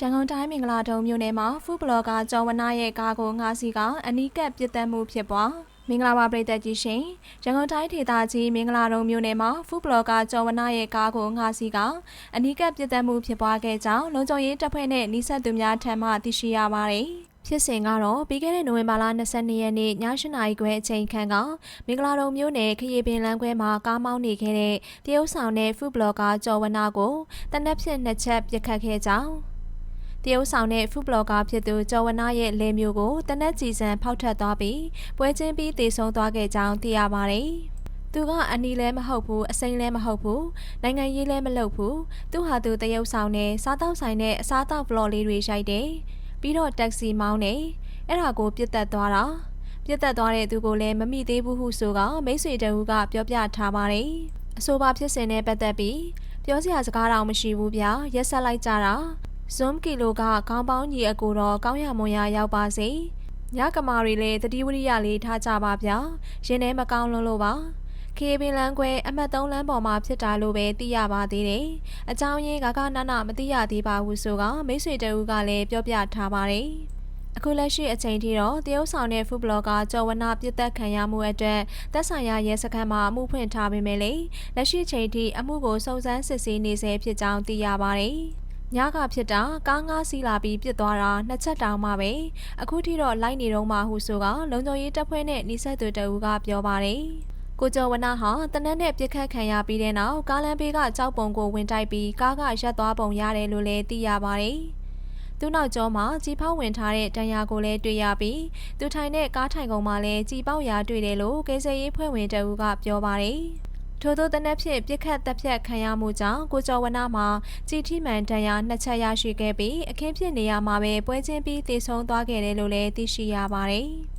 ရန်ကုန်တိုင်းမင်္ဂလာတုံမြို့နယ်မှာဖူးဘလော့ဂါကျော်ဝနာရဲ့ကားကိုငါးစီးကအနီးကပ်ပြစ်တက်မှုဖြစ်ပွားမင်္ဂလာပါပရိသတ်ကြီးရှင်ရန်ကုန်တိုင်းဒေသကြီးမင်္ဂလာတုံမြို့နယ်မှာဖူးဘလော့ဂါကျော်ဝနာရဲ့ကားကိုငါးစီးကအနီးကပ်ပြစ်တက်မှုဖြစ်ပွားခဲ့ကြောင်းလုံခြုံရေးတပ်ဖွဲ့နဲ့နှိဆက်သူများထံမှသိရှိရပါတယ်ဖြစ်စဉ်ကတော့ပြီးခဲ့တဲ့နိုဝင်ဘာလ22ရက်နေ့ည8နာရီခွဲအချိန်ခန့်ကမင်္ဂလာတုံမြို့နယ်ခရီးပင်လမ်းခွဲမှာကားမောင်းနေခဲ့တဲ့တရုတ်ဆောင်တဲ့ဖူးဘလော့ဂါကျော်ဝနာကိုတနက်ဖြန်နှစ်ချက်ပစ်ခတ်ခဲ့ကြောင်း တရုတ်ဆောင်တဲ့ဖူးဘလော့ဂါဖြစ်သူကျော်ဝနာရဲ့လေမျိုးကိုတနက်ကြည်စံဖောက်ထွက်သွားပြီးပွဲချင်းပြီးတည်ဆုံသွားခဲ့ကြောင်းသိရပါတယ်။သူကအနီလည်းမဟုတ်ဘူးအစိမ်းလည်းမဟုတ်ဘူးနိုင်ငံရေးလည်းမလုပ်ဘူးသူဟာသူတရုတ်ဆောင်နဲ့စားတောက်ဆိုင်နဲ့အစားတောက်ဘလော့လေးတွေရိုက်တယ်ပြီးတော့တက္ကစီမောင်းတယ်အဲ့ဒါကိုပြစ်တက်သွားတာပြစ်တက်သွားတဲ့သူကိုလည်းမမိသေးဘူးဟုဆိုကမိတ်ဆွေတအူးကပြောပြထားပါတယ်အဆိုပါဖြစ်စဉ်နဲ့ပတ်သက်ပြီးပြောစရာစကားတော့မရှိဘူးဗျာရက်ဆက်လိုက်ကြတာ Zoom ကီလိုကခေါင်းပေါင်းကြီးအကိုတော့ကောင်းရမွန်ရရောက်ပါစေညကမာတွေလည်းတတိဝရိယလေးထားကြပါဗျာရင်ထဲမကောင်းလွန်းလို့ပါခေပင်လန်းခွဲအမှတ်3လမ်းပေါ်မှာဖြစ်တာလို့ပဲသိရပါသေးတယ်။အကြောင်းရင်းကကနနမသိရသေးပါဘူးဆိုကမိတ်ဆွေတဦးကလည်းပြောပြထားပါတယ်။အခုလက်ရှိအချိန်ထိတော့တရုတ်ဆောင်တဲ့ဖူဘလော့ကကျော်ဝနာပြစ်သက်ခံရမှုအတွက်သက်ဆိုင်ရာရဲစခန်းမှာအမှုဖွင့်ထားပေမဲ့လည်းလက်ရှိချိန်ထိအမှုကိုစုံစမ်းစစ်ဆေးနေဆဲဖြစ်ကြောင်းသိရပါတယ်။ ညကဖြစ်တာကားငါးစီးလာပြီးပြစ်သွားတာနှစ်ချက်တောင်မှပဲအခုထိတော့လိုက်နေတော့မှဟုဆိုကလုံခြုံရေးတပ်ဖွဲ့နဲ့နှိဆက်သူတအူးကပြောပါတယ်ကိုကျော်ဝနဟာတနက်နဲ့ပြစ်ခတ်ခံရပြီးတဲ့နောက်ကားလမ်းဘေးကကြောက်ပုံကိုဝင်တိုက်ပြီးကားကရက်သွားပုံရတယ်လို့လည်းသိရပါတယ်။သူ့နောက်ကျောမှာကြီးဖောက်ဝင်ထားတဲ့တန်ရာကိုလည်းတွေ့ရပြီးသူထိုင်တဲ့ကားထိုင်ကုန်မှာလည်းကြီးပေါက်ရာတွေ့တယ်လို့ကေဆယ်ရေးဖွဲ့ဝင်တအူးကပြောပါတယ်။ ထို့သောတနက်ဖြင့်ပြစ်ခတ်တက်ဖြတ်ခံရမှုကြောင့်ကိုကျော်ဝနမှာကြည်ထိမှန်တန်ရာနှစ်ချက်ရရှိခဲ့ပြီးအခင်းဖြစ်နေရမှာပဲပွဲချင်းပြီးတည်ဆုံသွားခဲ့တယ်လို့လည်းသိရှိရပါတယ်။